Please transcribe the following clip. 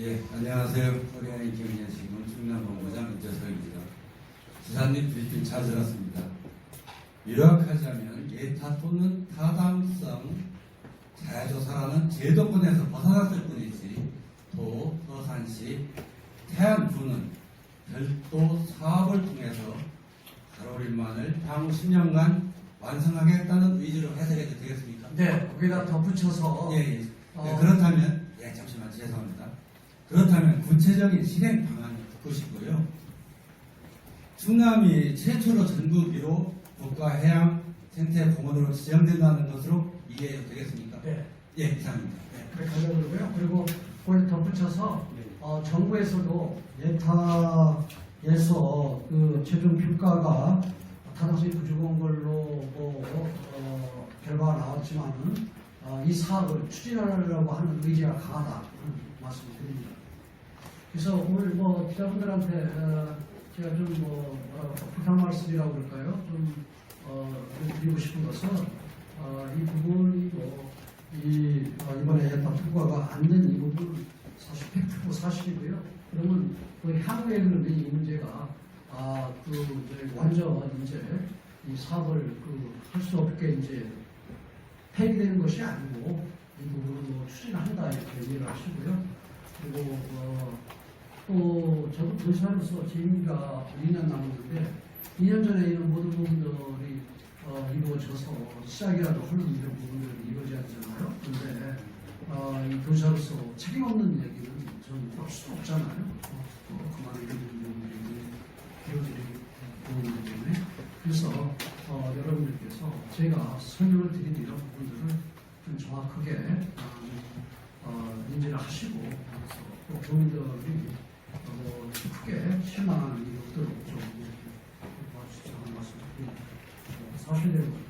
예, 안녕하세요. 코리아의 경제신문 충남본부장 윤재석입니다. 기사님 브리핑 잘 들었습니다. 요약하자면 예타 또는 타당성 자야조사라는 제도권에서 벗어났을 뿐이지 도, 서산시, 태안군은 별도 사업을 통해서 가로림만을 향후 10년간 완성하겠다는 의지로 해석해도 되겠습니까? 네, 거기다 덧붙여서 예, 예. 예, 어. 그렇다면, 예, 잠시만 죄송합니다. 그렇다면 구체적인 실행 방안을 듣고 싶고요. 충남이 최초로 전국비로 국가해양 생태공원으로 지정된다는 것으로 이해해도 되겠습니까? 네, 예, 이상입니다. 예. 그렇게 하려고 그러고요. 그리고 그걸 덧붙여서 네. 어, 정부에서도 예타에서 그 최종 평가가 타당성이 부족한 걸로 뭐, 어, 결과가 나왔지만은 어, 이 사업을 추진하려고 하는 의지가 강하다 말씀을 드립니다. 그래서 오늘 뭐 기자분들한테 어, 제가 좀뭐 어, 부탁 말씀이라고 그럴까요? 좀 어, 드리고 싶은 것은 어, 이 부분이 뭐 이, 어, 이번에 예타 통과가 안 된 이 부분 사실 팩트고 사실이고요. 그러면 그 향후에 그러면 이 문제가 아, 그 이제 완전 이제 이 사업을 그 할 수 없게 이제 폐기되는 것이 아니고 이 부분을 뭐 추진한다 이렇게 이해를 하시고요. 그리고 어, 또 저도 도시하면서 재미가 2년 남았는데 2년 전에 이런 모든 부분들이 어, 이루어져서 시작이라도 하는 이런 부분들이 이루어져야잖아요. 근데 어, 이 교사로서 책임 없는 얘기는 저는 할수 없잖아요. 어, 어, 그만한 이런 부분들이 이루어지는 부분이기 때문에 그래서 어, 여러분들께서 제가 설명을 드린 이런 부분들을 좀 정확하게 어, 어, 인지를 하시고 그래서 또 교민들이 어, 크게 실망하는 일이 없도록 좀 하는 말씀 드립니다. 어, 사실대로